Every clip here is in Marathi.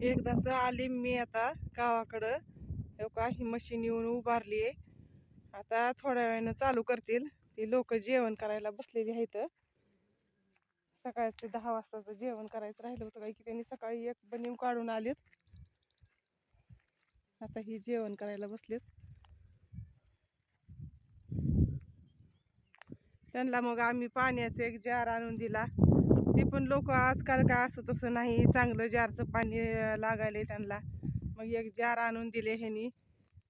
एकदाच आली मी आता गावाकडं हो का ही मशीन येऊन उभारली आहे आता थोड्या वेळानं चालू करतील. ती लोक जेवण करायला बसलेली आहेत. सकाळचे दहा वाजताचं जेवण करायचं राहिलं होतं काय की त्यांनी सकाळी एक बनवून काढून आलेत. आता ही जेवण करायला बसलेत. त्यांना मग आम्ही पाण्याचं एक जार आणून दिला. ते पण लोक आजकाल काय असं तसं नाही. चांगलं जारचं पाणी लागायला त्यांना. मग एक जार आणून दिले ह्यानी.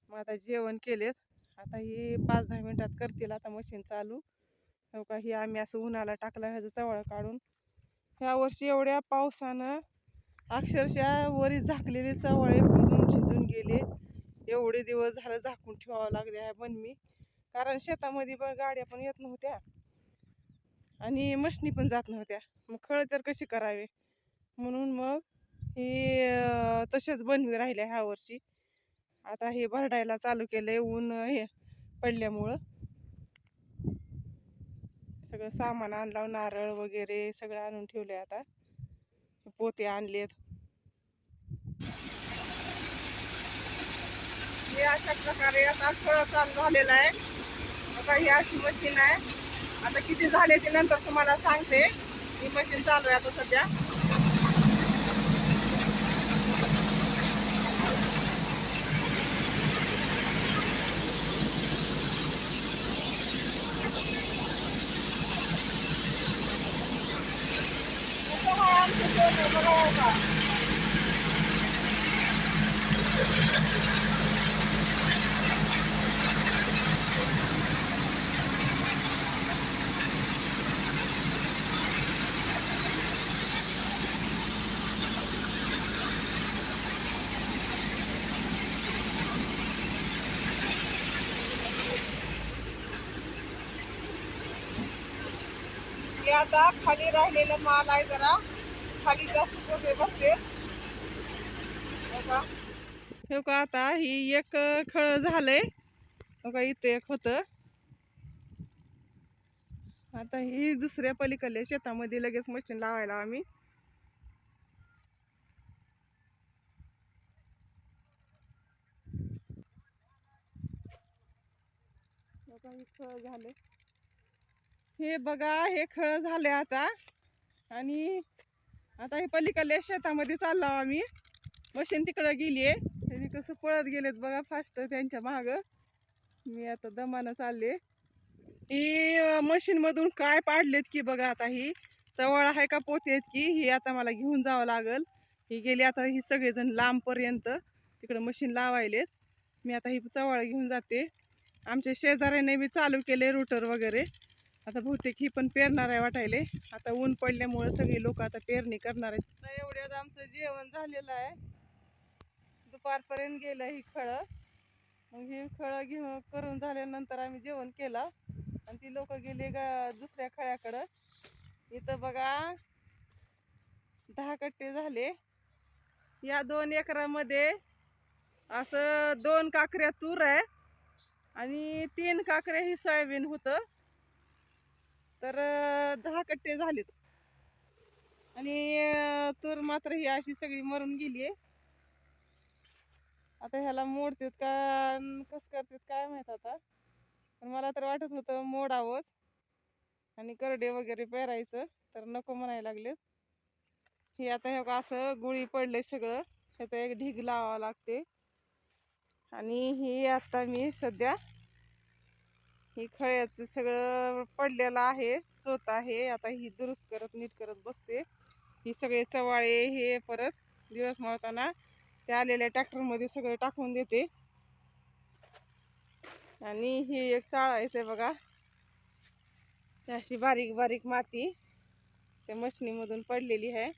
मग आता जेवण केलेत. आता ही पाच दहा मिनटात करतील आता मशीन चालू. हो का ही आम्ही असं उन्हाला टाकलं ह्याचं चवळं काढून. ह्या वर्षी एवढ्या पावसानं अक्षरशः वरी झाकलेले चवळे कुजून झिजून गेले. एवढे दिवस झालं झाकून ठेवावं लागले आहे बनमी कारण शेतामध्ये पण गाड्या पण येत नव्हत्या. आणि मशनी पण जात नव्हत्या. मग खळ तर कशी करावे? म्हणून मग हे तसेच बनवी राहिले ह्या वर्षी. आता हे भरडायला चालू केलंय ऊन हे पडल्यामुळं. सगळं सामान आणलं नारळ वगैरे सगळं आणून ठेवले आता. पोते आणलेत. हे अशा प्रकारे आता फळ चालू झालेलं आहे. आता ही अशी मशीन आहे. आता किती झाले ते नंतर तुम्हाला सांगते. ही मशीन चालू आहे आता सध्या. बघा हे आता खाली राहिलेलं माल आहे जरा. खाली जास्त पोते बसते ठेव का का आता ही एक खळ झालंय. बघा का इथे एक होतं. आता ही दुसऱ्या पलीकडल्या शेतामध्ये लगेच मशीन लावायला आम्ही. ही खळ झाले हे बघा हे खळ झाले आता. आणि आता हे पलीकडल्या शेतामध्ये चाललो आम्ही. मशीन तिकडं गेली आहे त्यांनी कसं पळत गेलेत बघा फास्ट त्यांच्या माग. मी आता दमानं चालले. ही मशीनमधून काय पाडलेत की बघा आता ही. चवळ आहे का पोतेत आहेत की ही आता मला घेऊन जावं लागल. ही गेली आता ही सगळेजण लांबपर्यंत तिकडं मशीन लावायलेत. मी आता ही चवळ घेऊन जाते. आमच्या शेजाऱ्याने मी चालू केले रुटर वगैरे. आता बहुतेक ही पण पेरणार आहे वाटायले. आता ऊन पडल्यामुळे सगळे लोक आता पेरणी करणार आहेत. एवढ्यात आमचं जेवण झालेलं आहे. दुपारपर्यंत गेलं ही खळं. मग ही खळं घेऊन करून झाल्यानंतर आम्ही जेवण केलं. आणि ती लोक गेले गा दुसऱ्या खळ्याकडं. इथं बघा दहा कट्टे झाले. या दोन एकरामध्ये असं दोन काकऱ्या तूर आहे आणि तीन काकऱ्या ही सोयाबीन होतं. तर दहा कट्टे झालेत. आणि तूर मात्र ही अशी सगळी मरून गेली आहे आता ह्याला मोडतात का कस कसं करतात काय माहीत आता. पण मला तर वाटत होतं मोडावंच. आणि करडे वगैरे पेरायचं तर नको म्हणायला लागलेत. हे आता हे असं गुळी पडले सगळं. ह्याचं एक ढीग लावावं लागते. आणि ही आता मी सध्या हे खळ्याचं सगळं पडलेलं आहे चोत आहे. आता ही दुरुस्त करत नीट करत बसते. ही सगळे चवाळे हे परत दिवस मावताना ते आलेल्या ट्रॅक्टरमध्ये सगळं टाकून देते. आणि ही एक चाळायचं आहे बघा. अशी बारीक बारीक माती त्या मशनीमधून पडलेली आहे.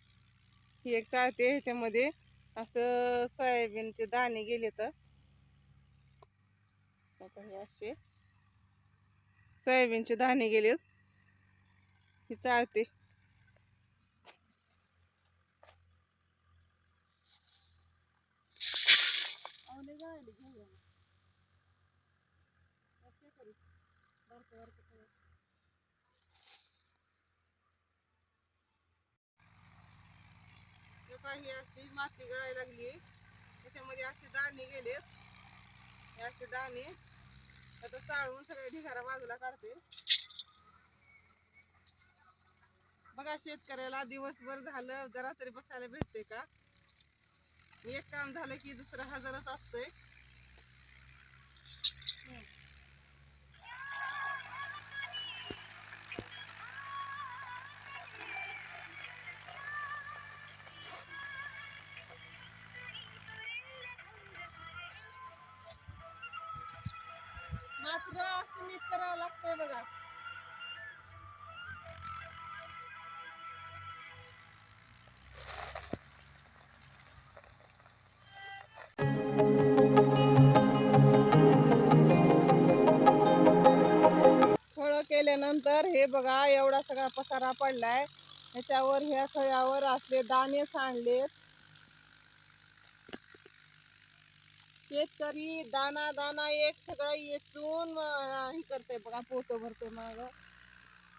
ही एक चाळते ह्याच्यामध्ये असं सोयाबीनचे दाणे गेले तर हे असे. सोयाबीनचे दाणे गेलेत. ही चाळते. आवले अशी माती गळायला लागली त्याच्यामध्ये असे दाणे गेलेत. हे असे दाणे. आता चाळून सगळे ढिगारा बाजूला काढते. बघा शेतकऱ्याला दिवसभर झालं जरा तरी बसायला भेटते का? एक काम झालं की दुसरं हजारच असतंय. मेहनत करावं लागतंय बघा. फळं केल्यानंतर हे बघा एवढा सगळा पसारा पडलाय. ह्याच्यावर ह्या फळ्यावर असले दाणे सांडलेत. शेतकरी दाना दाना एक सगळं येचून हे करते बघा पोतं भरतो मग.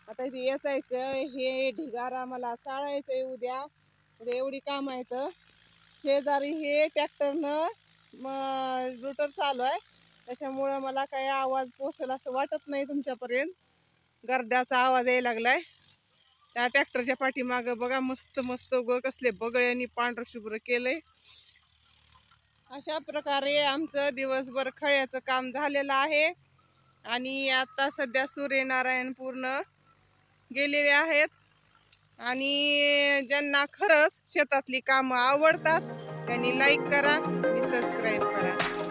आता इथे येचायचं हे ढिगारा मला चाळायचंय उद्या. उद्या एवढी काम आहेत. शेजारी हे ट्रॅक्टरनं रोटर चालू आहे. त्याच्यामुळं मला काही आवाज पोचेल असं वाटत नाही तुमच्यापर्यंत. गर्द्याचा आवाज यायला लागलाय. त्या ट्रॅक्टरच्या पाठीमागं बघा मस्त मस्त ग कसले बगळ्यांनी पांढरं शुभ्र केलंय. अशा प्रकारे आमचं दिवसभर खळ्याचं काम झालेलं आहे. आणि आता सध्या सूर्यनारायण पूर्ण गेलेले आहेत. आणि ज्यांना खरंच शेतातली कामं आवडतात त्यांनी लाईक करा आणि सबस्क्राईब करा.